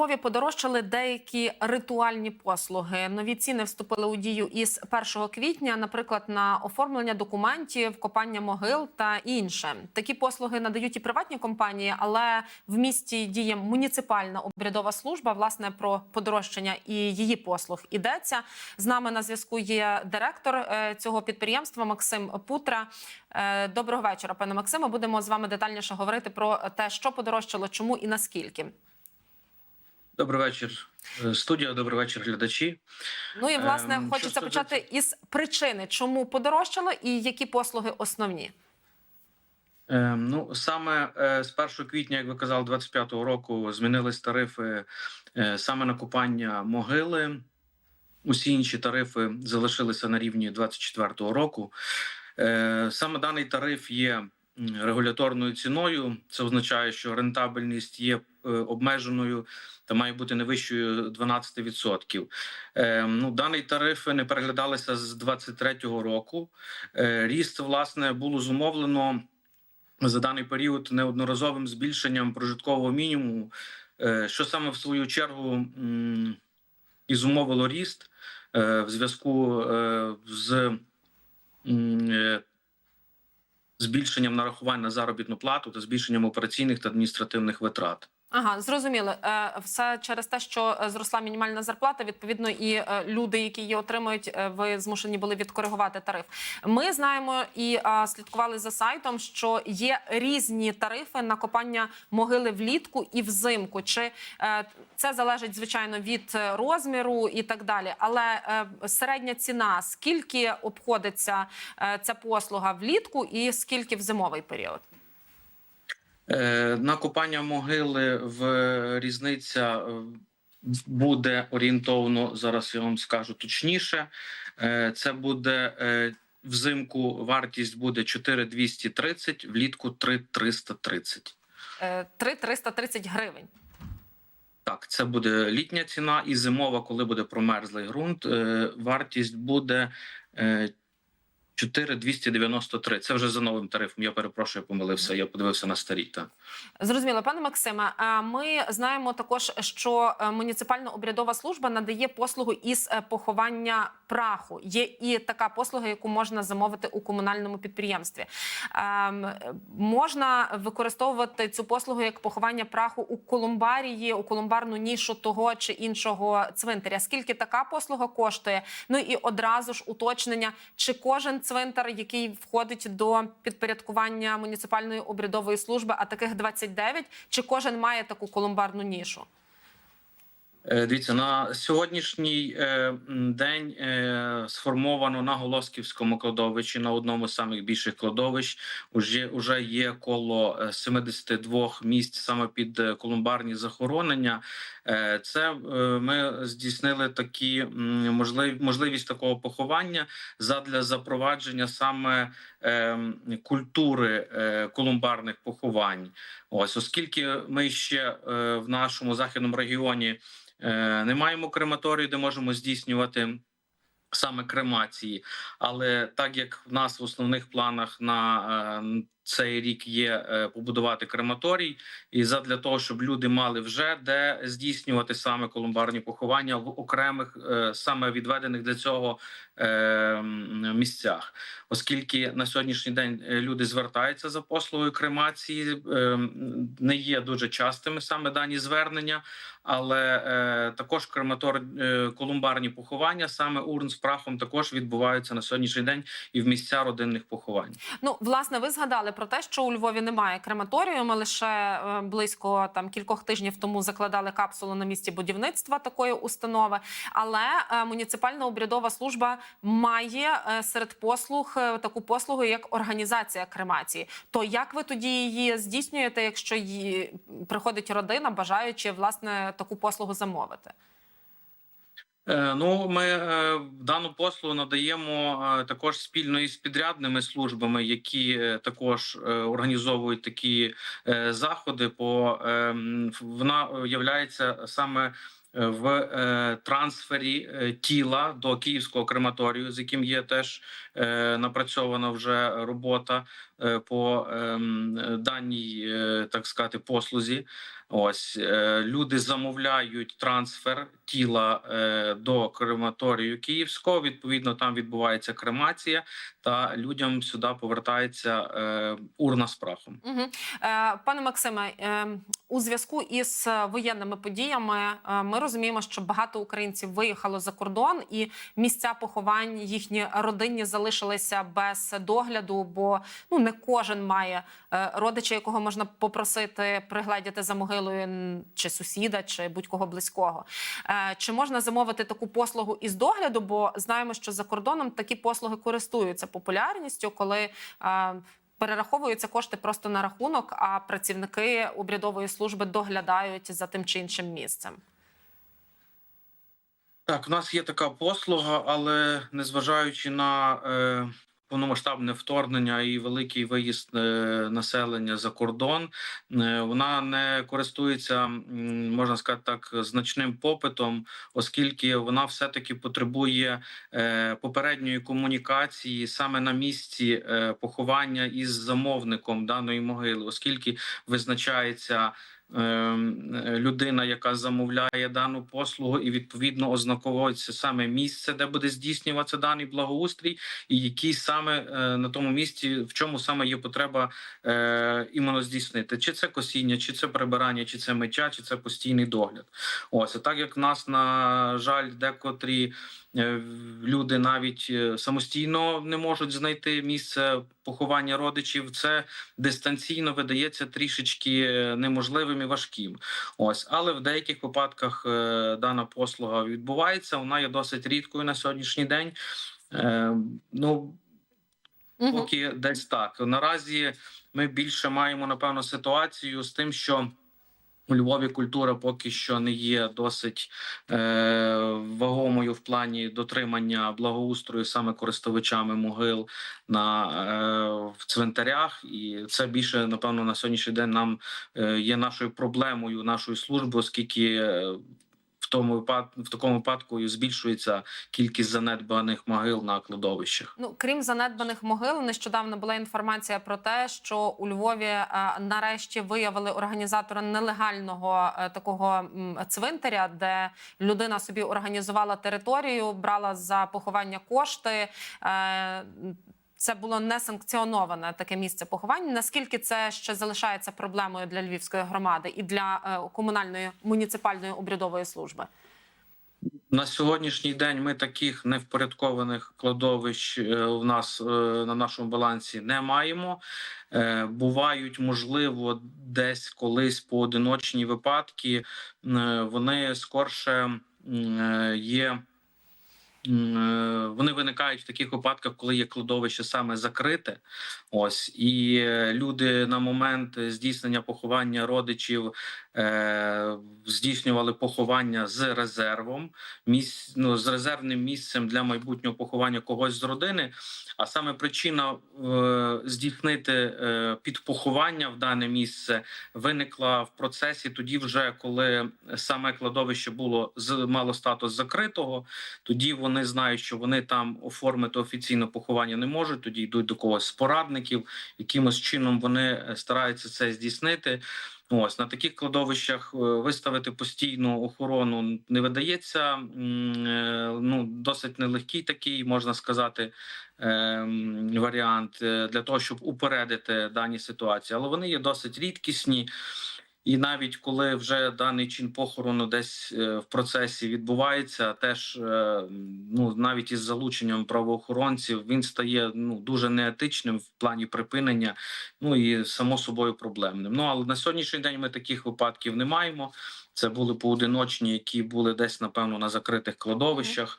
Львові подорожчали деякі ритуальні послуги. Нові ціни вступили у дію із 1 квітня, наприклад, на оформлення документів, копання могил та інше. Такі послуги надають і приватні компанії, але в місті діє муніципальна обрядова служба. Власне про подорожчання і її послуг ідеться. З нами на зв'язку є директор е, цього підприємства Максим Путра. Е, Доброго вечора, пане Максиме. Будемо з вами детальніше говорити про те, що подорожчало, чому і наскільки. Добрий вечір, е, студія. Добрий вечір, глядачі. Ну і власне Ем, хочеться почати із причини, чому подорожчало і які послуги основні. Е, Ну саме е, з 1 квітня, як ви казали, 25-го року змінились тарифи е, саме на купання могили. Усі інші тарифи залишилися на рівні 24-го року. Е, Саме даний тариф є регуляторною ціною. Це означає, що рентабельність є е, обмеженою та має бути не вищою 12%. Е, Ну, даний тариф не переглядалися з 23-го року. Е, Ріст власне було зумовлено за даний період неодноразовим збільшенням прожиткового мінімуму, е, що саме в свою чергу і зумовило ріст в зв'язку з збільшенням нарахувань на заробітну плату та збільшенням операційних та адміністративних витрат. Ага, зрозуміло. Е, Все через те, що е, зросла мінімальна зарплата. Відповідно, і е, люди, які її отримують, ви змушені були відкоригувати тариф. Ми знаємо і слідкували за сайтом, що є різні тарифи на копання могили влітку і взимку. Чи це залежить звичайно від розміру і так далі. Але середня ціна скільки обходиться ця послуга влітку, і скільки в зимовий період? Е, На копання могили в різниця е, буде орієнтовно. Зараз я вам скажу точніше. Е, Це буде взимку. Вартість буде 4230, влітку 3330. Е, 3-330 гривень. Так, це буде літня ціна, і зимова, коли буде промерзлий ґрунт. Вартість буде 4293. Це вже за новим тарифом. Я перепрошую, помилився. Я подивився на старі. Так. Зрозуміло, пане Максиме. Ми знаємо також, що е, муніципальна обрядова служба надає послугу із е, поховання праху. Є і така послуга, яку можна замовити у комунальному підприємстві. Ем, Можна використовувати цю послугу як поховання праху у колумбарії, у колумбарну нішу того чи іншого цвинтаря. Скільки така послуга коштує? Ну і одразу ж уточнення, чи кожен цвинтар, який входить до підпорядкування муніципальної обрядової служби, а таких 29, чи кожен має таку колумбарну нішу? Е, Дивіться, на сьогоднішній е, день е, сформовано на Голосківському кладовищі на одному з самих більших кладовищ. Уже уже є коло е, 72 місць саме під колумбарні захоронення. Це ми здійснили такі можливість такого поховання задля запровадження саме культури е, колумбарних поховань. Ось, оскільки ми ще е, в нашому західному регіоні. Е, Не маємо крематорію, де можемо здійснювати саме кремації. Але так як в нас в основних планах на е, цей рік є е, побудувати крематорій, і задля того, щоб люди мали вже де здійснювати саме колумбарні поховання в окремих е, саме відведених для цього е, місцях, оскільки на сьогоднішній день люди звертаються за послугою кремації, не є дуже частими саме дані звернення, але також крематор колумбарні поховання, саме урн з прахом, також відбуваються на сьогоднішній день і в місця родинних поховань. Ну, власне, ви згадали про те, що у Львові немає крематорію. Ми лише е, близько там кількох тижнів тому закладали капсулу на місці будівництва такої установи. Але е, муніципальна обрядова служба має е, серед послуг таку послугу, як організація кремації. То як ви тоді її здійснюєте, якщо її приходить родина, бажаючи власне таку послугу замовити? Е, Ну, ми е, дану послугу надаємо е, також спільно із підрядними службами, які також організовують такі заходи. По е, вона являється саме в е, трансфері е, тіла до київського крематорію, з яким є теж е, напрацьована вже робота е, по ем, даній, е, так сказати, послузі. Ось е, люди замовляють трансфер тіла е, до крематорію Київського. Відповідно, там відбувається кремація, та людям сюди повертається е, урна з прахом. Угу. Е, пане Максиме, е, у зв'язку із е, воєнними подіями е, ми розуміємо, що багато українців виїхало за кордон, і місця поховань їхні родинні залишилися без догляду, бо ну не кожен має е, родича, якого можна попросити пригледіти за могилою чи сусіда, чи будь-кого близького. Е, чи можна замовити таку послугу із догляду? Бо знаємо, що за кордоном такі послуги користуються популярністю, коли е, перераховуються кошти просто на рахунок, а працівники обрядової служби доглядають за тим чи іншим місцем. Так, у нас є така послуга, але незважаючи на е, повномасштабне вторгнення і великий виїзд е, населення за кордон, е, вона не користується, можна сказати так, значним попитом, оскільки вона все-таки потребує е, попередньої комунікації саме на місці е, поховання із замовником даної могили, оскільки визначається людина, яка замовляє дану послугу, і відповідно ознаковується саме місце, де буде здійснюватися даний благоустрій, і який саме е, на тому місці, в чому саме є потреба е, іменно здійснити, чи це косіння, чи це прибирання, чи це миття, чи це постійний догляд. Ось так як в нас на жаль, декотрі. е, Люди навіть самостійно не можуть знайти місце поховання родичів. Це дистанційно видається трішечки е, неможливим і важким. Ось, але в деяких випадках е, дана послуга відбувається. Вона є досить рідкою на сьогоднішній день. Е, ну Угу. поки десь так. Наразі ми більше маємо напевно ситуацію з тим, що. У Львові культура поки що не є досить е, вагомою в плані дотримання благоустрою саме користувачами могил на е, в цвинтарях, і це більше напевно на сьогоднішній день нам е, є нашою проблемою нашої служби, оскільки е, тому випадку в такому випадку збільшується кількість занедбаних могил на кладовищах. Ну крім занедбаних могил, нещодавно була інформація про те, що у Львові е, нарешті виявили організатора нелегального е, такого м, цвинтаря, де людина собі організувала територію, брала за поховання кошти. Е, це було несанкціоноване таке місце поховання. Наскільки це ще залишається проблемою для львівської громади і для е, комунальної муніципальної обрядової служби? На сьогоднішній день ми таких невпорядкованих кладовищ е, у нас е, на нашому балансі не маємо. Е, Бувають, можливо, десь колись поодиночні випадки. Е, Вони скорше е, є. Е, Вони виникають в таких випадках, коли є кладовище саме закрите. Ось і е, люди на момент здійснення поховання родичів е, здійснювали поховання з резервом, місць, ну, з резервним місцем для майбутнього поховання когось з родини. А саме причина е, здійснити е, підпоховання в дане місце виникла в процесі тоді, вже коли саме кладовище було з мало статус закритого. Тоді вони знають, що вони там оформити офіційно поховання не можуть. Тоді йдуть до когось з порадників, якимось чином вони е, стараються це здійснити. Ось на таких кладовищах е, виставити постійну охорону не видається. Е, Ну досить нелегкий такий, можна сказати, ем, варіант для того, щоб упередити дані ситуації, але вони є досить рідкісні. І навіть коли вже даний чин похорону десь е, в процесі відбувається, теж е, ну навіть із залученням правоохоронців він стає ну дуже неетичним в плані припинення, ну і само собою проблемним. Ну але на сьогоднішній день ми таких випадків не маємо. Це були поодиночні, які були десь напевно на закритих кладовищах.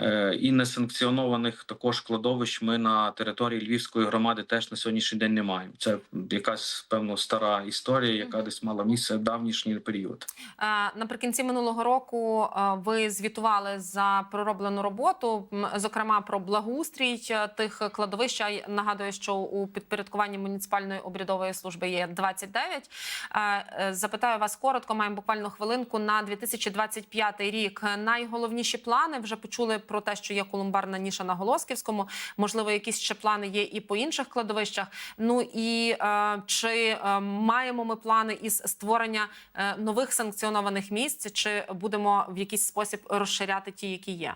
Е, І несанкціонованих також кладовищ ми на території Львівської громади теж на сьогоднішній день не маємо. Це якась певно стара історія, яка десь мала місце в давнішній період. Е, Наприкінці минулого року е, ви звітували за пророблену роботу, зокрема про благоустрій тих кладовищ. Я нагадую, що у підпорядкуванні муніципальної обрядової служби є 29. Е, е, Запитаю вас коротко, маємо буквально хвилинку на 2025 рік. Найголовніші плани вже почули про те, що є колумбарна ніша на Голосківському. Можливо, якісь ще плани є і по інших кладовищах. Ну і е, чи е, маємо ми плани із створення е, нових санкціонованих місць, чи будемо в якийсь спосіб розширяти ті, які є?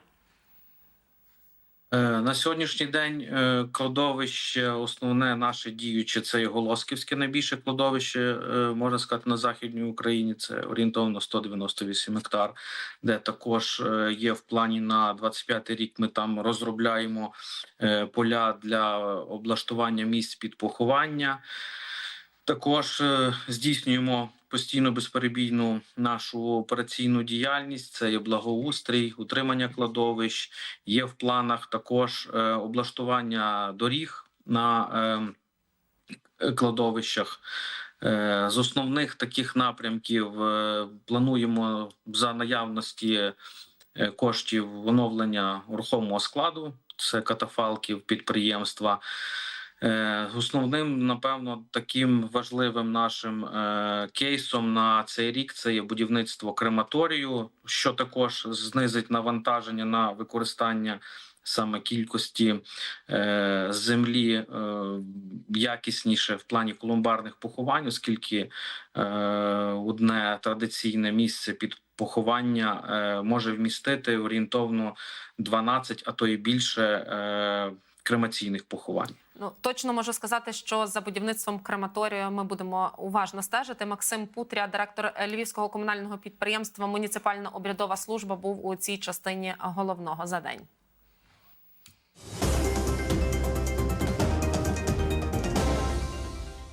Е, На сьогоднішній день е, кладовище основне наше діюче це є Голосківське найбільше кладовище, е, можна сказати, на західній Україні. Це орієнтовно 198 гектар, де також є в плані на 25 рік. Ми там розробляємо поля для облаштування місць під поховання. Також здійснюємо постійно безперебійну нашу операційну діяльність. Це є благоустрій, утримання кладовищ. Є в планах також е, облаштування доріг на е, кладовищах. Е, З основних таких напрямків плануємо за наявності коштів оновлення рухомого складу. Це катафалків підприємства. Е, Основним, напевно, таким важливим нашим е, кейсом на цей рік це є будівництво крематорію, що також знизить навантаження на використання саме кількості е, землі якісніше в плані колумбарних поховань, оскільки одне традиційне місце під поховання може вмістити орієнтовно 12, а то і більше кремаційних поховань. Ну точно можу сказати, що за будівництвом крематорію ми будемо уважно стежити. Максим Путря, директор Львівського комунального підприємства Муніципальна обрядова служба, був у цій частині головного за день.